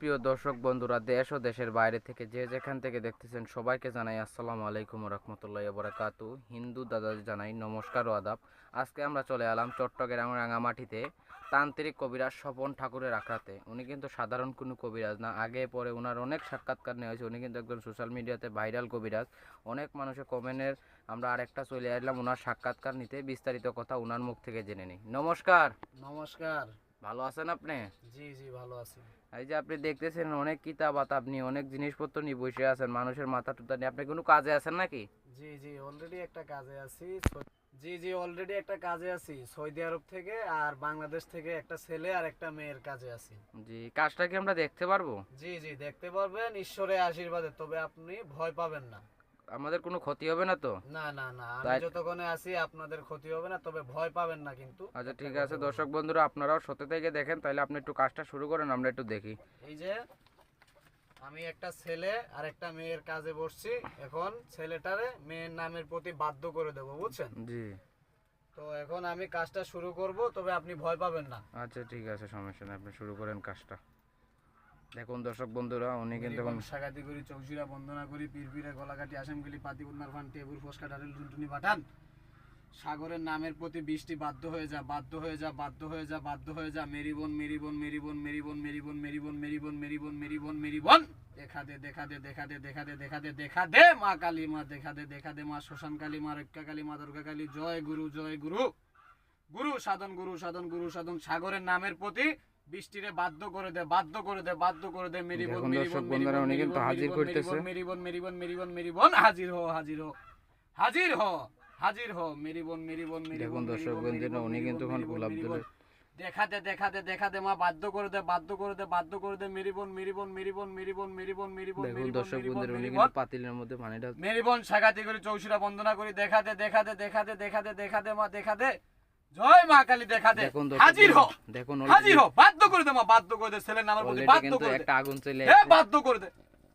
সুপ্রিয় দর্শক বন্ধুরা, দেশ ও দেশের বাইরে থেকে যে যেখান থেকে দেখতেছেন সবাইকে জানাই আসসালামু আলাইকুম রহমতুল্লাহ বরাকাতু হিন্দু দাদা জানাই নমস্কার ও আদাব। আজকে আমরা চলে এলাম চট্টগ্রাম রাঙামাটিতে তান্ত্রিক কবিরাজ স্বপন ঠাকুরের আখড়াতে। উনি কিন্তু সাধারণ কোনো কবিরাজ না। আগে পরে ওনার অনেক সাক্ষাৎকার নেওয়া হয়েছে। উনি কিন্তু একজন সোশ্যাল মিডিয়াতে ভাইরাল কবিরাজ। অনেক মানুষের কমেন্টের আমরা আরেকটা চলে আসলাম। ওনার সাক্ষাৎকার নিতে বিস্তারিত কথা ওনার মুখ থেকে জেনে নিই। নমস্কার। নমস্কার। ভালো আছেন আপনি? জি জি ভালো আছি। এই যে আপনি দেখতেছেন অনেক কিতাব আতাব নিয়ে অনেক জিনিসপত্র নিয়ে বসে আছেন মানুষের মাথা টুতা নিয়ে। আপনি কোনো কাজে আছেন নাকি? জি জি অলরেডি একটা কাজে আছি। জি জি অলরেডি একটা কাজে আছি। সৌদি আরব থেকে আর বাংলাদেশ থেকে একটা ছেলে আর একটা মেয়ের কাজে আছি। জি কাজটা কি আমরা দেখতে পারব? জি জি দেখতে পারবেন ঈশ্বরের আশীর্বাদে। তবে আপনি ভয় পাবেন না। আমাদের কোনো ক্ষতি হবে না তো? না না না আমি যতক্ষণে আছি আপনাদের ক্ষতি হবে না তবে ভয় পাবেন না কিন্তু। আচ্ছা ঠিক আছে দর্শক বন্ধুরা আপনারাও সত্যি থেকে দেখেন তাহলে আপনি একটু কাজটা শুরু করেন আমরা একটু দেখি। এই যে আমি একটা ছেলে আর একটা মেয়ের কাজে বসছি এখন ছেলেটারে মেয়ের নামের প্রতি বাধ্য করে দেবো বুঝছেন? জি। তো এখন আমি কাজটা শুরু করব তবে আপনি ভয় পাবেন না। আচ্ছা ঠিক আছে সমস্যা নেই আপনি শুরু করেন কাজটা। দেখুন দর্শক বন্ধুরা উনি কিন্তু এখন সাগাতি করি চৌশিরা বন্দনা করি পীরপিরে গলাকাটি আসামগুলি পাতি উন্নার ফান টেবুল ফসকা ডারেল টুনটুনি বাটান। সাগরের নামের প্রতি বৃষ্টি বাধ্য হয়ে যা বাধ্য হয়ে যা বাধ্য হয়ে যা বাধ্য হয়ে যা মেরি বোন মেরি বোন মেরি বোন মেরি বোন মেরি বোন মেরি বোন মেরি বোন মেরি বোন মেরি বোন মেরি বোন। দেখা দে দেখা দে দেখা দে দেখা দে দেখা দে দেখা দে মা কালী মা দেখা দে দেখা দে মা শ্মশান কালী মা রক্ষা কালী মা দুর্গা কালী। জয় গুরু জয় গুরু। গুরু সাধন গুরু সাধন গুরু সাধন। সাগরের নামের প্রতি বৃষ্টিরে বাধ্য করে দে বাধ্য করে দে বাধ্য করে দে মেরিবন মেরিবন হাজির করতেছে মেরিবন মেরিবন মেরিবন মেরিবন হাজির হও হাজির হও হাজির হও হাজির হও মেরিবন মেরিবন মেরিবন উনি কিন্তু গোলাপ মা বাধ্য করে দে বাধ্য করে দে বাধ্য করে দে মেরিবন মেরিবন মেরিবন মেরিবন মেরিবন মেরিবন উনি কিন্তু পাতিলের মধ্যে মেরিবন সাগাতি করে চৌশিরা বন্দনা করি দেখাতে দেখাতে দেখাতে দেখাতে দেখা দে মা দেখা দে জয় মা কালী দেখা দে হাজির দেখুন হাজির হো বাধ্য করে দে মা বাধ্য করে দে। ছেলের নামের প্রতি বাধ্য করে একটা আগুন চলে এ বাধ্য করে দে।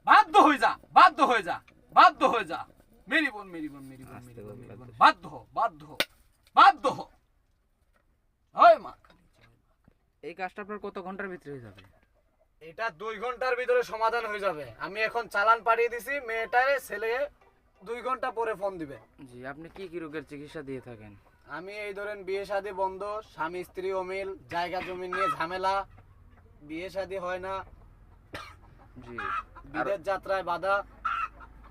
বাধ্য হয়ে যা বাধ্য হয়ে যা বাধ্য হয়ে যা। মেরি বোন মেরি বোন মেরি বোন মেরি বোন বাধ্য। বাধ্য বাধ্য জয় মা। এই কাজটা আপনার কত ঘণ্টার ভিতরে হয়ে যাবে? এটা দুই ঘণ্টার ভিতরে সমাধান হয়ে যাবে। আমি এখন চালান পাঠিয়ে দিছি মেয়েটারে ছেলে দুই ঘণ্টা পরে ফোন দিবে। জি আপনি কি কি রোগের চিকিৎসা দিয়ে থাকেন? আমি এই ধরেন বিয়ে শাদী বন্ধ স্বামী স্ত্রী অমিল জায়গা জমি নিয়ে ঝামেলা। বিয়ে শাদী হয় না। জি। বিদেশ যাত্রায় বাধা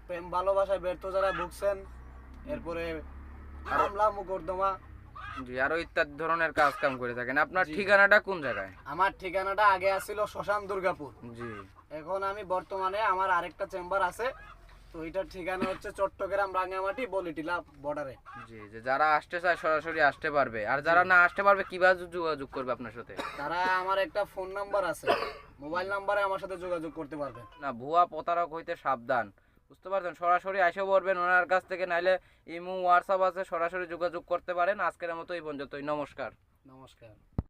প্রেম ভালোবাসায় ব্যর্থ যারা ভুগছেন এরপরে হামলা মোকদ্দমা। জি আরও ইত্যাদি ধরনের কাজ কাম করে থাকেন। আপনার ঠিকানাটা কোন জায়গায়? আমার ঠিকানাটা আগে আসছিল শ্মশান দুর্গাপুর। জি। এখন আমি বর্তমানে আমার আরেকটা চেম্বার আছে তো এটার ঠিকানা হচ্ছে চট্টগ্রাম রাঙ্গামাটি বলিটিলা বর্ডারে জি যে যারা আসতে চায় সরাসরি আসতে পারবে। আর যারা না আসতে পারবে কীভাবে যোগাযোগ করবে আপনার সাথে? তারা আমার একটা ফোন নাম্বার আছে। মোবাইল নাম্বারে আমার সাথে যোগাযোগ করতে পারবে। না ভুয়া প্রতারক হইতে সাবধান। বুঝতে পারছেন? সরাসরি এসে পড়বেন ওনার কাছ থেকে নাইলে ইমো হোয়াটসঅ্যাপ আছে সরাসরি যোগাযোগ করতে পারেন। আজকের মতো এই পর্যন্তই। নমস্কার। নমস্কার।